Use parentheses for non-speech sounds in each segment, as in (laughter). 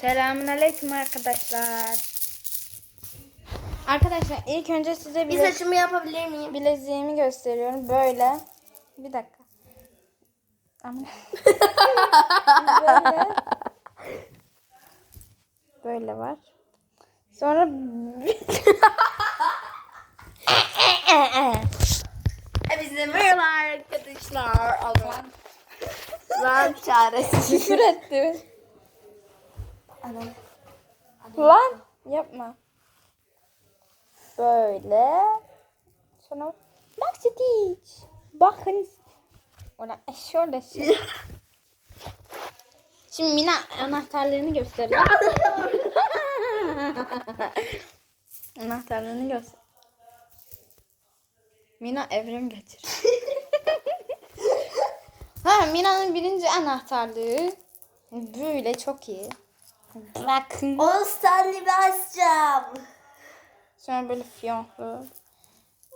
Selamünaleyküm arkadaşlar. Arkadaşlar ilk önce size Bir bile- saçımı yapabilir miyim? bileziğimi gösteriyorum. Böyle. Bir dakika. Ama (laughs) böyle. Böyle var. Sonra Hepinize merhaba arkadaşlar. Allah. Lan çaresiz. küfür etti. Anam. Lan yapma. Böyle. Sonra bak Stitch. Bakın. Ona şöyle şey. Şimdi Mina anahtarlarını gösteriyor. (laughs) anahtarlarını göster. Mina evrim getir. (laughs) ha Mina'nın birinci anahtarlığı. Böyle çok iyi. Bakın. Onu Stanley basacağım. Sonra böyle fiyonklu.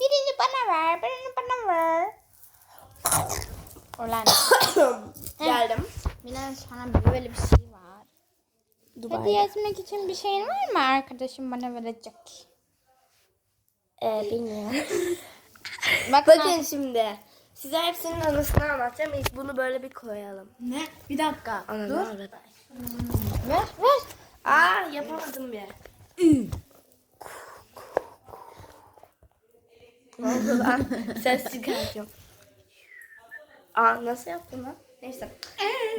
Birini bana ver, birini bana ver. Ulan. (coughs) Geldim. Milan sana böyle bir şey var. Hediye etmek için bir şeyin var mı arkadaşım bana verecek? Ee, bilmiyorum. (laughs) Bak Bakın şimdi. Size hepsinin anısını anlatacağım. İlk bunu böyle bir koyalım. Ne? Bir dakika. Ananı Ver, ver. Aa yapamadım bir. Ne oldu lan? Ses çıkartıyorum. Aa nasıl yaptın lan? Neyse.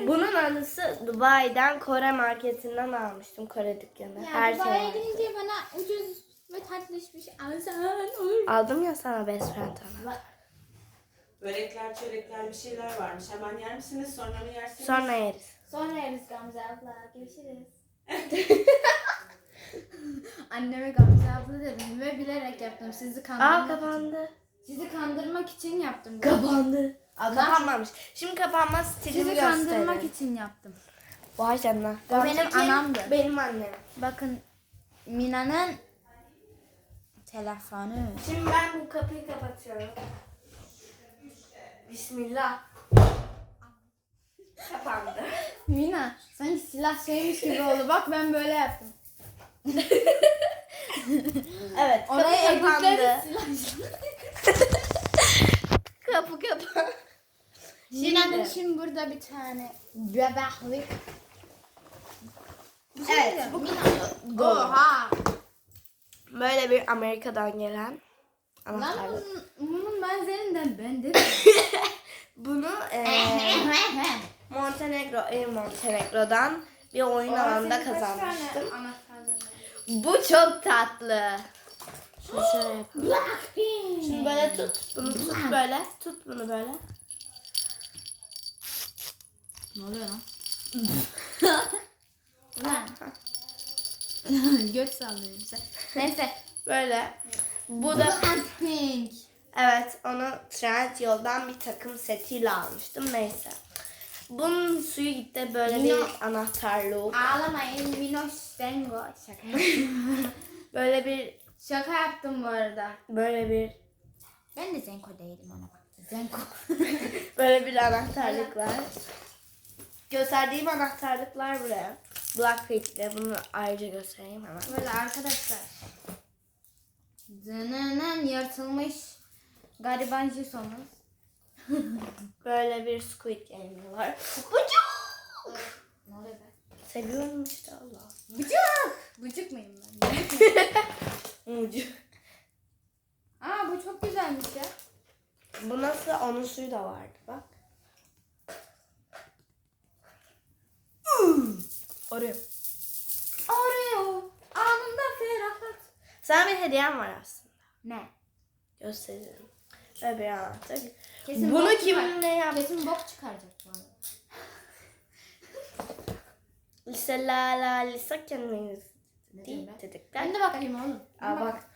Bunun anısı Dubai'den Kore marketinden almıştım. Kore dükkanı. Her şey var. gidince bana ucuz ve tatlış bir şey alsan olur. Aldım ya sana best friend ana. Börekler, çörekler bir şeyler varmış. Hemen yer misiniz? Sonra mı yersiniz? Sonra yeriz. Sonra yeriz Gamze abla. Görüşürüz. (laughs) Anneme Gamze abla dedim ve bilerek yaptım. Sizi Aa kandırmak için. kapandı. Sizi kandırmak için yaptım. bunu. Kapandı. Aa, Lan. kapanmamış. Şimdi kapanmaz stilimi Sizi kandırmak için yaptım. Vay canına. O benim Gamze kim? anamdı. Benim annem. Bakın Mina'nın telefonu. Şimdi ben bu kapıyı kapatıyorum. Bismillah. Kapandı. Mina sanki silah şeymiş gibi oldu. Bak ben böyle yaptım. Evet kapı Oraya kapandı. editleriz silah. Kapı kapandı. Mina'nın şimdi burada bir tane bebeklik. Evet bu Mina. Oha. böyle bir Amerika'dan gelen Lan anahtarlık. bunun, bunun benzerinden bende de. (laughs) Bunu eee (laughs) Montenegro, e, Montenegro'dan bir oyun alanında kazanmıştım. Bu çok tatlı. Şunu şöyle yapalım. Blackpink. Şimdi böyle tut. Bunu tut böyle. Tut bunu böyle. Ne oluyor lan? (laughs) Ulan. Göt sallıyorum sen. Neyse. Böyle. Bu da Blackpink. evet onu trend yoldan bir takım setiyle almıştım. Neyse. Bunun suyu gitti böyle bir anahtarlık. Ağlamayın Minoş Zengo. Şaka. (laughs) Böyle bir Şaka yaptım bu arada. böyle bir Ben de Zenko değilim ona bak. Zenko. (laughs) böyle bir anahtarlık var. Gösterdiğim anahtarlıklar buraya. Blackpink'le bunu ayrıca göstereyim hemen. Böyle arkadaşlar. Zınının yırtılmış gariban jisomuz. (laughs) Böyle bir Squid Game var. Bucuk! Ne oluyor be? Seviyorum işte Allah. Bıcık. Bıcık mıyım ben? (laughs) Bucuk. Aa bu çok güzelmiş ya. Bu nasıl? Onun suyu da vardı bak. Oreo. Oreo. Anında ferahlat. Sana bir hediyem var aslında. Ne? Gösteririm. Böyle bir anahtar. Kesin Bunu bok kiminle çıkar- yap- Kesin bok çıkaracak arada. (laughs) Lise la la lise kendiniz. Ne Değil diyorum ben? dedikler. Ben de bakayım oğlum. Aa bak.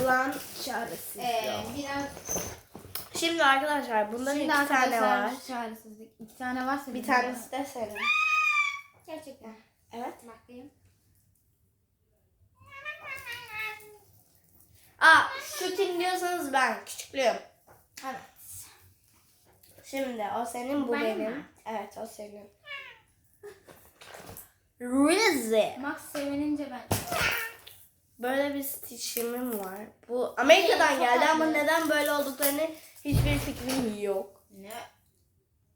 Ulan çaresiz. Ee, ya. biraz Şimdi arkadaşlar bunların Şimdi iki tane arkadaşlar var. çaresizlik. İki tane varsa Bir tanesi de senin. Gerçekten. Evet. Bakayım. Aa diyorsanız ben küçüklüğüm. Evet. Şimdi o senin bu Benim benim. mi? Evet o senin. Rize. Max sevinince ben. Böyle bir stitchimim var. Bu Amerika'dan çok geldi ama neden böyle olduklarını hiçbir fikrim yok. Ne?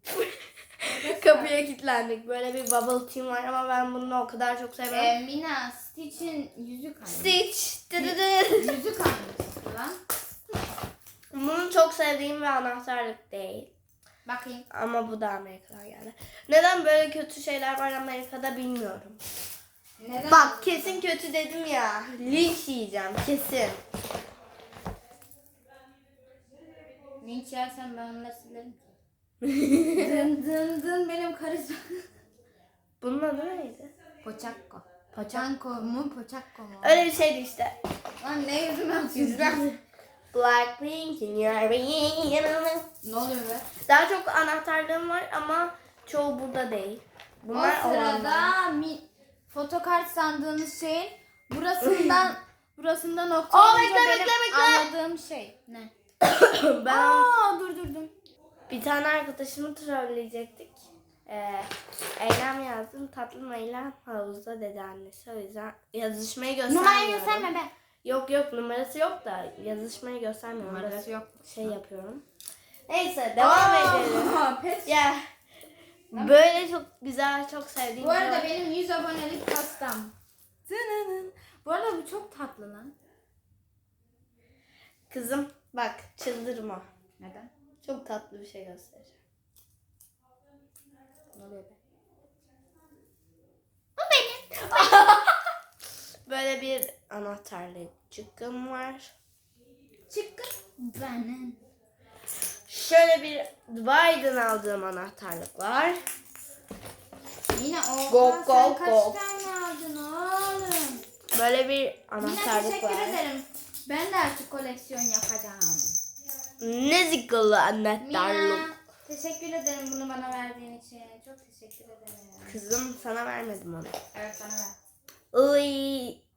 (laughs) Kapıya kilitlendik. Böyle bir bubble team var ama ben bunu o kadar çok sevmiyorum. Ee, Mina Stitch'in yüzük hangi? Stitch. Dıdıdı. Yüzük hangisi lan? Bunu çok sevdiğim bir anahtarlık değil. Bakayım. Ama bu da Amerika'dan geldi. Neden böyle kötü şeyler var Amerika'da bilmiyorum. Neden? Bak kesin kötü dedim ya. Linç yiyeceğim kesin. Linç yersen ben onları silerim. (laughs) dın dın dın benim karizma. Bunun adı neydi? Poçakko. Poçanko mu poçakko mu? Öyle bir şeydi işte. Lan ne yüzüme atıyorsun? Yüzden. (laughs) Blackpink in your. Ne oluyor be? Daha çok anahtarlığım var ama çoğu burada değil. Bunlar o olanlar. sırada mi, fotokart sandığınız şeyin burasından (laughs) burasından Aa, okuyunca bekle, benim bekle, bekle. anladığım şey. Ne? (coughs) ben Aa durdurdum. bir tane arkadaşımı trolleyecektik. Ee, eylem yazdım. Tatlı eylem havuzda dedi annesi. O yüzden yazışmayı göstermiyorum. Numarayı gösterme be. Yok yok numarası yok da yazışmayı göstermiyorum. Numarası yok. Şey yapıyorum. Neyse devam edelim. (laughs) Aa, pet. Ya böyle çok güzel, çok sevdiğim Bu arada benim 100 abonelik pastam. Tınının. Bu arada bu çok tatlı lan. Kızım bak çıldırma. Neden? Çok tatlı bir şey göstereceğim. Ne oluyor be? Böyle bir anahtarlıcıkım var. Çıkın. Benim. Şöyle bir Dubai'den aldığım anahtarlık var. Yine o. Go, sen go, kaç tane aldın oğlum? Böyle bir Yine anahtarlık teşekkür var. ederim. Ben de artık koleksiyon yapacağım. Nezikalı anahtarlık. Mina, teşekkür ederim bunu bana verdiğin için. Çok teşekkür ederim. Kızım sana vermedim onu. Evet bana ver. Iy.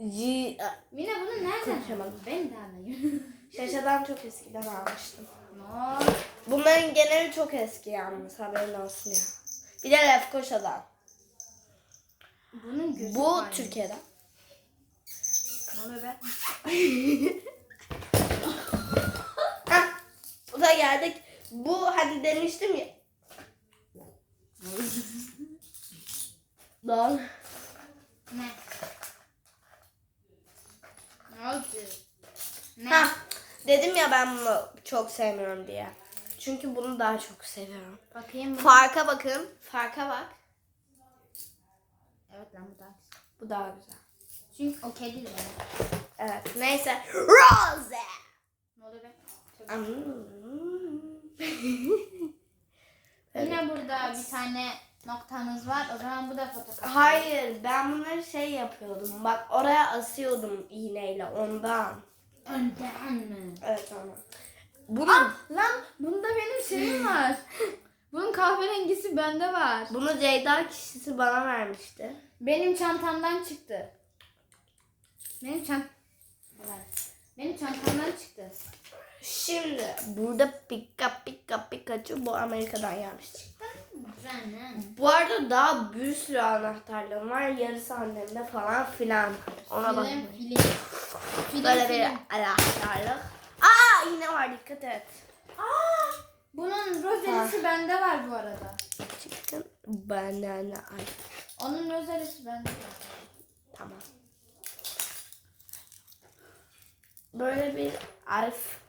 Ci- Mina bunu nereden aldın? Ben de alayım. (laughs) Şaşadan çok eskiden almıştım. no. Bunların geneli çok eski yalnız haberin olsun ya. Bir de Lefkoşa'dan. Bunun gözü Bu aynı. Türkiye'den. Ne oluyor be? Hah, bu da geldik. Bu hani demiştim ya. Lan. Ne? Ne oldu? Ha, dedim ya ben bunu çok sevmiyorum diye. Çünkü bunu daha çok seviyorum. Bakayım bu. Farka bakın. Farka bak. Evet lan bu daha güzel. Bu daha güzel. Çünkü o kedi de. Evet. Neyse. Rose. Ne oluyor be? (laughs) Yine burada bir tane noktanız var. O zaman bu da fotoğraf. Hayır ben bunları şey yapıyordum. Bak oraya asıyordum iğneyle ondan. Önden mi? Evet ama. Bunu, Ah lan bunda benim şeyim (laughs) var. Bunun kahverengisi bende var. bunu Ceyda kişisi bana vermişti. Benim çantamdan çıktı. Benim çant... Benim çantamdan çıktı. Şimdi burada Pika Pika Pikachu bu Amerika'dan gelmişti. Bu arada daha bir sürü anahtarlığım var. Yarısı annemde falan filan. Ona bak. Film, film. Film, Böyle bir anahtarlık. Aa yine var dikkat et. Aa, bunun rozelisi bende var bu arada. Çıktın. Banana ay. Onun rozelisi bende var. Tamam. Böyle bir Alf.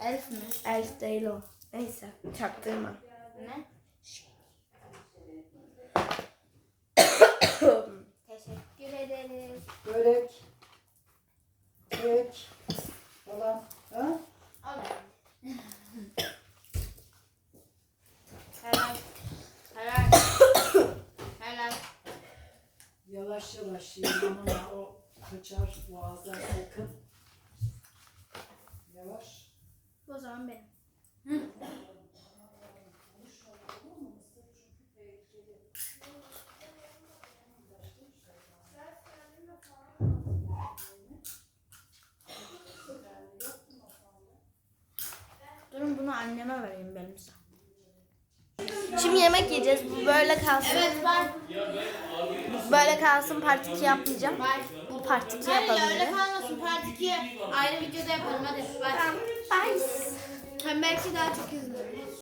Elf mi? Elf değil o. Neyse çaktırma. Ne? Ama o kaçar boğazdan sakın. Yavaş. O zaman benim. Durun bunu anneme vereyim benim. Şimdi yemek yiyeceğiz. Bu böyle kalsın. Evet var. Böyle kalsın part 2 yapmayacağım. Bu part 2 Hayır yapalım. ya öyle kalmasın. Part 2 ayrı videoda yapalım hadi. Bye. Bye. Hem belki daha çok izlenir.